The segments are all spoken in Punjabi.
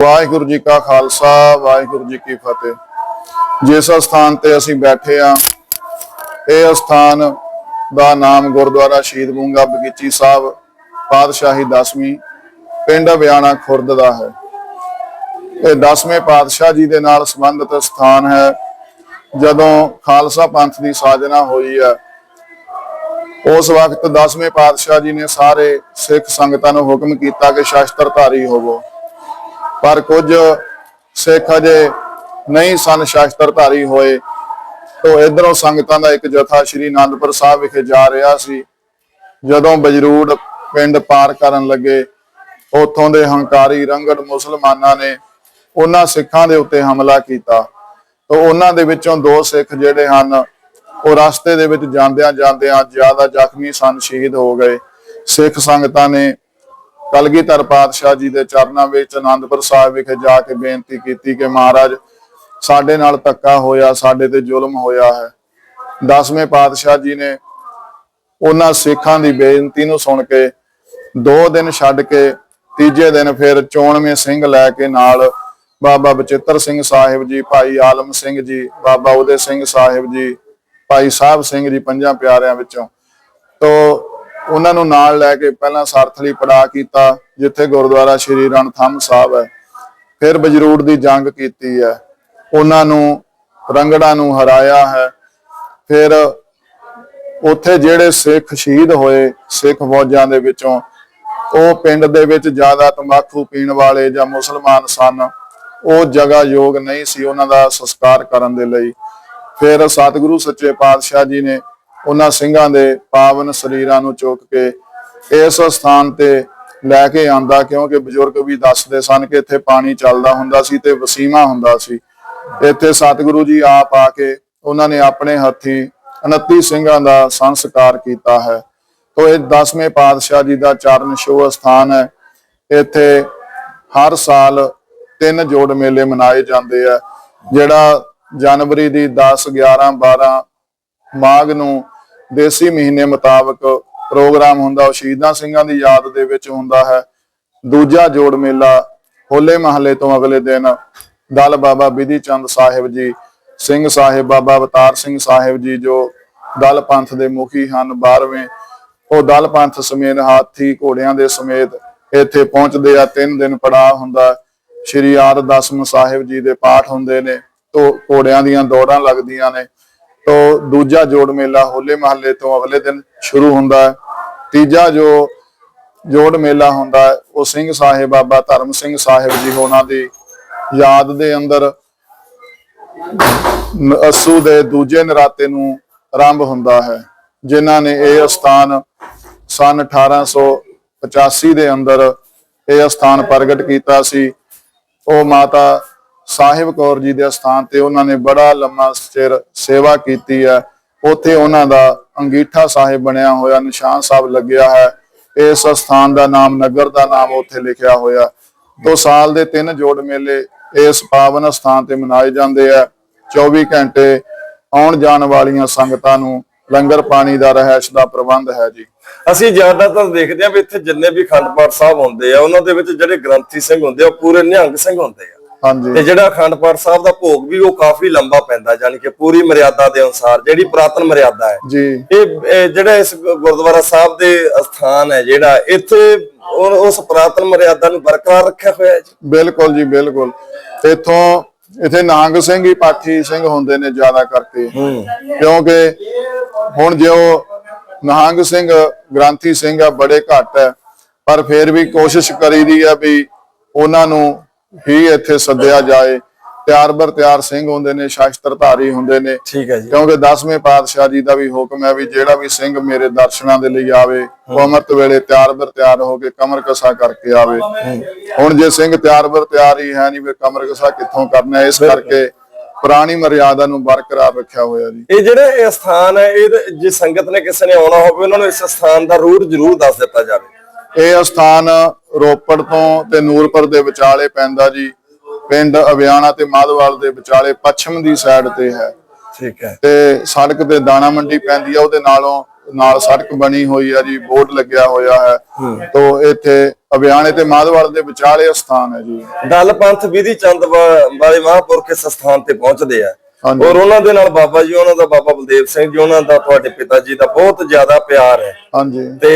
ਵਾਹਿਗੁਰੂ ਜੀ ਕਾ ਖਾਲਸਾ, ਵਾਹਿਗੁਰੂ ਜੀ ਕੀ ਫਤਿਹ। ਜਿਸ ਸਥਾਨ ਤੇ ਅਸੀਂ ਬੈਠੇ ਆ ਇਹ ਸਥਾਨ ਦਾ ਨਾਮ ਗੁਰਦੁਆਰਾ ਸ਼ਹੀਦ ਬੂੰਗਾ ਬਗੀਚੀ ਸਾਹਿਬ ਪਾਤਸ਼ਾਹੀ 10ਵੀਂ ਪਿੰਡ ਬਿਆਣਾ ਖੁਰਦ ਦਾ ਹੈ। ਇਹ 10ਵੇਂ ਪਾਤਸ਼ਾਹ ਜੀ ਦੇ ਨਾਲ ਸੰਬੰਧਿਤ ਸਥਾਨ ਹੈ। ਜਦੋਂ ਖਾਲਸਾ ਪੰਥ ਦੀ ਸਾਜਨਾ ਹੋਈ ਹੈ, ਉਸ ਵਕਤ 10ਵੇਂ ਪਾਤਸ਼ਾਹ ਜੀ ਨੇ ਸਾਰੇ ਸਿੱਖ ਸੰਗਤਾਂ ਨੂੰ ਹੁਕਮ ਕੀਤਾ ਕਿ ਸ਼ਸਤਰਧਾਰੀ ਹੋਵੋ। ਪਰ ਕੁਝ ਸਿੱਖ ਅਜੇ ਨਹੀਂ ਸਨ ਸ਼ਸਤਰਧਾਰੀ ਹੋਏ। ਤੋਂ ਇਧਰੋਂ ਸੰਗਤਾਂ ਦਾ ਇੱਕ ਜਥਾ ਸ਼੍ਰੀ ਅਨੰਦਪੁਰ ਸਾਹਿਬ ਵਿਖੇ ਜਾ ਰਿਹਾ ਸੀ। ਜਦੋਂ ਬਜਰੂੜ ਪਿੰਡ ਪਾਰ ਕਰਨ ਲੱਗੇ, ਉਥੋਂ ਦੇ ਹੰਕਾਰੀ ਰੰਗੜ ਮੁਸਲਮਾਨਾਂ ਨੇ ਉਹਨਾਂ ਸਿੱਖਾਂ ਦੇ ਉੱਤੇ ਹਮਲਾ ਕੀਤਾ। ਤੋਂ ਉਹਨਾਂ ਦੇ ਵਿੱਚੋਂ ਦੋ ਸਿੱਖ ਜਿਹੜੇ ਹਨ, ਉਹ ਰਸਤੇ ਦੇ ਵਿੱਚ ਜਾਂਦਿਆਂ ਜਾਂਦਿਆਂ ਜ਼ਿਆਦਾ ਜ਼ਖਮੀ ਸਨ, ਸ਼ਹੀਦ ਹੋ ਗਏ। ਸਿੱਖ ਸੰਗਤਾਂ ਨੇ ਕਲਗੀਧਰ ਪਾਤਸ਼ਾਹ ਜੀ ਦੇ ਚਰਨਾਂ ਵਿੱਚ ਆਨੰਦਪੁਰ ਸਾਹਿਬ ਵਿਖੇ ਜਾ ਕੇ ਬੇਨਤੀ ਕੀਤੀ ਕਿ ਮਹਾਰਾਜ, ਸਾਡੇ ਨਾਲ ਧੱਕਾ ਹੋਇਆ, ਸਾਡੇ ਤੇ ਜ਼ੁਲਮ ਹੋਇਆ ਹੈ। ਦਸਵੇਂ ਪਾਤਸ਼ਾਹ ਜੀ ਨੇ ਉਹਨਾਂ ਸਿੱਖਾਂ ਦੀ ਬੇਨਤੀ ਨੂੰ ਸੁਣ ਕੇ ਦੋ ਦਿਨ ਛੱਡ ਕੇ ਤੀਜੇ ਦਿਨ ਫਿਰ ਚੋਣਵੇਂ ਸਿੰਘ ਲੈ ਕੇ ਨਾਲ ਬਾਬਾ ਬਚਿੱਤਰ ਸਿੰਘ ਸਾਹਿਬ ਜੀ, ਭਾਈ ਆਲਮ ਸਿੰਘ ਜੀ, ਬਾਬਾ ਉਦੇ ਸਿੰਘ ਸਾਹਿਬ ਜੀ, ਭਾਈ ਸਾਹਿਬ ਸਿੰਘ ਜੀ, ਪੰਜਾਂ ਪਿਆਰਿਆਂ ਵਿੱਚੋਂ। ਤੋਂ ਉਹਨਾਂ ਨੂੰ ਨਾਲ ਲੈ ਕੇ ਪਹਿਲਾਂ ਸਾਰਥਲੀ ਪੜਾ ਕੀਤਾ, ਜਿੱਥੇ ਗੁਰਦੁਆਰਾ ਸ਼੍ਰੀ ਰਣਥੰਮ ਸਾਹਿਬ ਹੈ। ਫਿਰ ਬਜਰੂੜ ਦੀ ਜੰਗ ਕੀਤੀ ਹੈ। ਉਹਨਾਂ ਨੂੰ ਰੰਗੜਾ ਨੂੰ ਹਰਾਇਆ ਹੈ। ਫਿਰ ਉੱਥੇ ਜਿਹੜੇ ਸਿੱਖ ਸ਼ਹੀਦ ਹੋਏ, ਸਿੱਖ ਫੌਜਾਂ ਦੇ ਵਿੱਚੋਂ, ਉਹ ਪਿੰਡ ਦੇ ਵਿੱਚ ਜ਼ਿਆਦਾ ਤੰਬਾਕੂ ਪੀਣ ਵਾਲੇ ਜਾਂ ਮੁਸਲਮਾਨ ਸਨ। ਉਹ ਜਗ੍ਹਾ ਯੋਗ ਨਹੀਂ ਸੀ ਉਹਨਾਂ ਦਾ ਸੰਸਕਾਰ ਕਰਨ ਦੇ ਲਈ। ਫਿਰ ਸਤਿਗੁਰੂ ਸੱਚੇ ਪਾਤਸ਼ਾਹ ਜੀ ਨੇ ਉਹਨਾਂ ਸਿੰਘਾਂ ਦੇ ਪਾਵਨ ਸਰੀਰਾਂ ਨੂੰ ਚੁੱਕ ਕੇ ਇਸ ਸਥਾਨ ਤੇ ਲੈ ਕੇ ਆਂਦਾ ਕਿਉਂਕਿ ਬਜ਼ੁਰਗ ਵੀ ਦੱਸਦੇ ਸਨ ਕਿ ਇੱਥੇ ਪਾਣੀ ਚੱਲਦਾ ਹੁੰਦਾ ਸੀ ਤੇ ਵਸੀਮਾ ਹੁੰਦਾ ਸੀ। ਇੱਥੇ ਸਤਿਗੁਰੂ ਜੀ ਆਪ ਆ ਕੇ ਉਹਨਾਂ ਨੇ ਆਪਣੇ ਹੱਥੀ 29 ਸਿੰਘਾਂ ਦਾ ਸੰਸਕਾਰ ਕੀਤਾ ਹੈ। ਤੋਂ ਇਹ 10ਵੇਂ ਪਾਤਸ਼ਾਹ ਜੀ ਦਾ ਚਰਨ ਛੋਹ ਸਥਾਨ ਹੈ। ਇੱਥੇ ਹਰ ਸਾਲ ਤਿੰਨ ਜੋੜ ਮੇਲੇ ਮਨਾਏ ਜਾਂਦੇ ਆ, ਜਿਹੜਾ ਜਨਵਰੀ ਦੀ 10 11 12 ਮਾਘ ਨੂੰ ਦੇਸੀ ਮਹੀਨੇ ਮੁਤਾਬਕ ਪ੍ਰੋਗਰਾਮ ਹੁੰਦਾ, ਉਹ ਸ਼ਹੀਦਾਂ ਸਿੰਘਾਂ ਦੀ ਯਾਦ ਦੇ ਵਿੱਚ ਹੁੰਦਾ ਹੈ। ਦੂਜਾ ਜੋੜ ਮੇਲਾ ਹੋਲੇ ਮਹੱਲੇ ਤੋਂ ਅਗਲੇ ਦਿਨ ਦਲ ਬਾਬਾ ਬਿਧੀ ਚੰਦ ਸਾਹਿਬ ਜੀ, ਸਿੰਘ ਸਾਹਿਬ ਬਾਬਾ ਅਵਤਾਰ ਸਿੰਘ ਸਾਹਿਬ ਜੀ, ਜੋ ਦਲ ਪੰਥ ਦੇ ਮੁਖੀ ਹਨ 12ਵੇਂ ਉਹ ਦਲ ਪੰਥ ਸਮੇਤ ਹਾਥੀ ਘੋੜਿਆਂ ਦੇ ਸਮੇਤ ਇੱਥੇ ਪਹੁੰਚਦੇ ਆ। ਤਿੰਨ ਦਿਨ ਪੜਾਅ ਹੁੰਦਾ, ਸ਼੍ਰੀ ਆਰ ਦਸਮ ਸਾਹਿਬ ਜੀ ਦੇ ਪਾਠ ਹੁੰਦੇ ਨੇ, ਤੋਂ ਘੋੜਿਆਂ ਦੀਆਂ ਦੌੜਾਂ ਲੱਗਦੀਆਂ ਨੇ। ਤੋਂ ਦੂਜਾ ਜੋੜ ਮੇਲਾ ਹੋਲੇ ਮਹੱਲੇ ਤੋਂ ਅਗਲੇ ਦਿਨ ਸ਼ੁਰੂ ਹੁੰਦਾ ਹੈ। ਤੀਜਾ ਜੋ ਜੋੜ ਮੇਲਾ ਹੁੰਦਾ ਹੈ, ਉਹ ਸਿੰਘ ਸਾਹਿਬ ਬਾਬਾ ਧਰਮ ਸਿੰਘ ਸਾਹਿਬ ਜੀ ਉਹਨਾਂ ਦੀ ਯਾਦ ਦੇ ਅੰਦਰ ਨ- ਅੱਸੂ ਦੇ ਦੂਜੇ ਨਰਾਤੇ ਨੂੰ ਆਰੰਭ ਹੁੰਦਾ ਹੈ ਜਿਨ੍ਹਾਂ ਨੇ ਇਹ ਸਥਾਨ ਸਨ 1885 ਦੇ ਅੰਦਰ ਇਹ ਸਥਾਨ ਪ੍ਰਗਟ ਕੀਤਾ ਸੀ। ਉਹ ਮਾਤਾ ਸਾਹਿਬ ਕੌਰ ਜੀ ਦੇ ਸਥਾਨ ਤੇ ਉਹਨਾਂ ਨੇ ਬੜਾ ਲੰਮਾ ਸਿਰ ਸੇਵਾ ਕੀਤੀ ਹੈ। ਉੱਥੇ ਉਹਨਾਂ ਦਾ ਅੰਗੀਠਾ ਸਾਹਿਬ ਬਣਿਆ ਹੋਇਆ, ਨਿਸ਼ਾਨ ਸਾਹਿਬ ਲੱਗਿਆ ਹੈ। ਇਸ ਸਥਾਨ ਦਾ ਨਾਮ, ਨਗਰ ਦਾ ਨਾਮ ਉੱਥੇ ਲਿਖਿਆ ਹੋਇਆ। ਦੋ ਸਾਲ ਦੇ ਤਿੰਨ ਜੋੜ ਮੇਲੇ ਇਸ ਪਾਵਨ ਸਥਾਨ ਤੇ ਮਨਾਏ ਜਾਂਦੇ ਆ। 24 ਘੰਟੇ ਆਉਣ ਜਾਣ ਵਾਲੀਆਂ ਸੰਗਤਾਂ ਨੂੰ ਲੰਗਰ ਪਾਣੀ ਦਾ ਰਹਿਸ਼ ਦਾ ਪ੍ਰਬੰਧ ਹੈ ਜੀ। ਅਸੀਂ ਜ਼ਿਆਦਾਤਰ ਦੇਖਦੇ ਆ ਵੀ ਇੱਥੇ ਜਿੰਨੇ ਵੀ ਖੰਡਪਾਠ ਸਾਹਿਬ ਹੁੰਦੇ ਆ, ਉਹਨਾਂ ਦੇ ਵਿੱਚ ਜਿਹੜੇ ਗ੍ਰੰਥੀ ਸਿੰਘ ਹੁੰਦੇ ਆ ਪੂਰੇ ਨਿਹੰਗ ਸਿੰਘ ਹੁੰਦੇ ਆ। ਤੇ ਜਿਹੜਾ ਅਖੰਡ ਪਾਠ ਸਾਹਿਬ ਦਾ ਭੋਗ ਵੀ ਉਹ ਕਾਫੀ ਲੰਬਾ ਪੈਂਦਾ ਯਾਨੀ ਕਿ ਪੂਰੀ ਮਰਿਆਦਾ ਦੇ ਅਨੁਸਾਰ ਜਿਹੜੀ ਪੁਰਾਤਨ ਮਰਿਆਦਾ ਹੈ। ਜੀ। ਇਹ ਜਿਹੜਾ ਇਸ ਗੁਰਦੁਆਰਾ ਸਾਹਿਬ ਦੇ ਸਥਾਨ ਹੈ ਜਿਹੜਾ ਇੱਥੇ ਉਸ ਪੁਰਾਤਨ ਮਰਿਆਦਾ ਨੂੰ ਬਰਕਰਾਰ ਰੱਖਿਆ ਹੋਇਆ ਹੈ ਜੀ। ਬਿਲਕੁਲ ਜੀ ਬਿਲਕੁਲ। ਇੱਥੋਂ ਇਥੇ ਨਾਂਗ ਸਿੰਘ ਹੀ ਪਾਠੀ ਸਿੰਘ ਹੁੰਦੇ ਨੇ ਜ਼ਿਆਦਾ ਕਰਕੇ। ਕਿਉਂਕਿ ਹੁਣ ਜੋ ਨਹਾਂਗ ਸਿੰਘ ਗ੍ਰਾਂਥੀ ਸਿੰਘ ਆ ਬੜੇ ਘੱਟ ਹੈ। ਪਰ ਫਿਰ ਵੀ ਕੋਸ਼ਿਸ਼ ਕਰੀਦੀ ਆ ਵੀ ਉਹਨਾਂ ਨੂੰ ਹੀ ਇੱਥੇ ਸੱਦਿਆ ਜਾਏ। ਤਿਆਰ ਬਰ ਤਿਆਰ ਸਿੰਘ ਹੁੰਦੇ ਨੇ ਸ਼ਾਸਤਰਧਾਰੀ ਹੁੰਦੇ ਨੇ। ਠੀਕ ਹੈ ਜੀ। ਕਿਉਂਕਿ 10ਵੇਂ ਪਾਤਸ਼ਾਹ ਜੀ ਦਾ ਵੀ ਹੁਕਮ ਹੈ ਵੀ ਜਿਹੜਾ ਵੀ ਸਿੰਘ ਮੇਰੇ ਦਰਸ਼ਨਾਂ ਦੇ ਲਈ ਆਵੇ ਉਹ ਅੰਮ੍ਰਿਤ ਵੇਲੇ ਤਿਆਰ ਬਰ ਤਿਆਰ ਹੋ ਕੇ ਕਮਰ ਕਸਾ ਕਰਕੇ ਆਵੇ। ਹੁਣ ਜੇ ਸਿੰਘ ਤਿਆਰ ਬਰ ਤਿਆਰ ਹੀ ਹੈ ਨਹੀਂ ਫਿਰ ਕਮਰ ਕਸਾ ਕਿੱਥੋਂ ਕਰਨਾ? ਇਸ ਕਰਕੇ ਪੁਰਾਣੀ ਮਰਿਆਦਾ ਨੂੰ ਬਰਕਰਾਰ ਰੱਖਿਆ ਹੋਇਆ ਜੀ। ਇਹ ਜਿਹੜੇ ਇਹ ਸਥਾਨ ਹੈ ਇਹ ਜੇ ਸੰਗਤ ਨੇ ਕਿਸੇ ਨੇ ਆਉਣਾ ਹੋਵੇ ਉਹਨਾਂ ਨੂੰ ਇਸ ਸਥਾਨ ਦਾ ਰੂਟ ਜ਼ਰੂਰ ਦੱਸ ਦਿੱਤਾ ਜਾਵੇ। ਇਹ ਸਥਾਨ ਰੋਪੜ ਤੋਂ ਤੇ ਨੂਰਪੁਰ ਦੇ ਵਿਚਾਲੇ ਪੈਂਦਾ ਜੀ ਪਿੰਡ ਅਵਿਆਣਾ ਤੇ ਮਾਧਵਾਲ ਦੇ ਵਿਚਾਲੇ ਪੱਛਮ ਦੀ ਸਾਈਡ ਤੇ ਹੈ। ਠੀਕ ਹੈ। ਤੇ ਸੜਕ ਤੇ ਦਾਣਾ ਮੰਡੀ ਪੈਂਦੀ ਆ ਉਹਦੇ ਨਾਲੋਂ ਨਾਲ ਸੜਕ ਬਣੀ ਹੋਈ ਹੈ ਜੀ ਬੋਰਡ ਲੱਗਿਆ ਹੋਇਆ ਹੈ। ਤੋਂ ਇੱਥੇ ਅਭਿਆਣੇ ਤੇ ਮਾਧਵਾਲ ਦੇ ਵਿਚਾਲੇ ਸਥਾਨ ਹੈ ਜੀ। ਦਲ ਪੰਥ ਵਿਧੀ ਚੰਦ ਵਾਲੇ ਮਹਾਂਪੁਰਖ ਇਸ ਸਥਾਨ ਤੇ ਪਹੁੰਚਦੇ ਆ। ਔਰ ਉਹਨਾਂ ਦੇ ਨਾਲ ਬਾਬਾ ਜੀ ਉਹਨਾਂ ਦਾ ਬਾਬਾ ਬਲਦੇਵ ਸਿੰਘ ਜੀ ਉਹਨਾਂ ਦਾ ਤੁਹਾਡੇ ਪਿਤਾ ਜੀ ਦਾ ਬਹੁਤ ਜ਼ਿਆਦਾ ਪਿਆਰ ਹੈ। ਹਾਂਜੀ। ਤੇ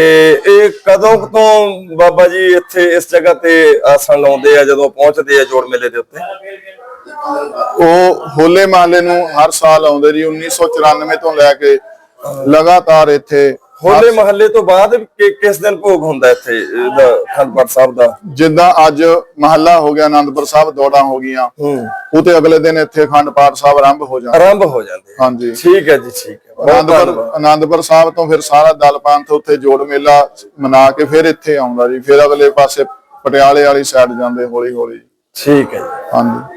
ਇਹ ਕਦੋਂ ਤੋਂ ਬਾਬਾ ਜੀ ਇੱਥੇ ਇਸ ਜਗ੍ਹਾ ਤੇ ਆਸਣ ਲਾਉਂਦੇ ਆ ਜਦੋਂ ਪਹੁੰਚਦੇ ਆ ਜੋੜ ਮੇਲੇ ਦੇ ਉੱਤੇ? ਉਹ ਹੋਲੇ ਮਹੱਲੇ ਨੂੰ ਹਰ ਸਾਲ ਆਉਂਦੇ ਜੀ 1994 ਤੋਂ ਲੈ ਕੇ ਲਗਾਤਾਰ ਇੱਥੇ ਹੋਲੇ ਮਹੱਲੇ ਤੋਂ ਬਾਅਦ ਕਿ- ਕਿਸ ਦਿਨ ਭੋਗ ਹੁੰਦਾ ਇੱਥੇ ਇਹਦਾ ਅਖੰਡ ਪਾਠ ਸਾਹਿਬ ਦਾ? ਜਿੱਦਾਂ ਅੱਜ ਮਹੱਲਾ ਹੋ ਗਿਆ ਆਨੰਦਪੁਰ ਸਾਹਿਬ ਦੌੜਾਂ ਹੋ ਗਈਆਂ। ਹੂੰ। ਉਹ ਤੇ ਅਗਲੇ ਦਿਨ ਇੱਥੇ ਅਖੰਡ ਪਾਠ ਸਾਹਿਬ ਆਰੰਭ ਹੋ ਜਾਂਦਾ। ਆਰੰਭ ਹੋ ਜਾਂਦੇ ਆ। ਹਾਂਜੀ। ਠੀਕ ਹੈ ਜੀ ਠੀਕ ਹੈ। ਬਹੁਤ ਆਨੰਦਪੁਰ ਧੰਨਵਾਦ। ਆਨੰਦਪੁਰ ਸਾਹਿਬ ਤੋਂ ਫਿਰ ਸਾਰਾ ਦਲ ਪੰਥ ਉੱਥੇ ਜੋੜ ਮੇਲਾ ਮਨਾ ਕੇ ਫਿਰ ਇੱਥੇ ਆਉਂਦਾ ਜੀ। ਫਿਰ ਅਗਲੇ ਪਾਸੇ ਪਟਿਆਲੇ ਵਾਲੀ ਸਾਈਡ ਜਾਂਦੇ ਹੌਲੀ ਹੌਲੀ ਠੀਕ ਹੈ ਜੀ। ਹਾਂਜੀ।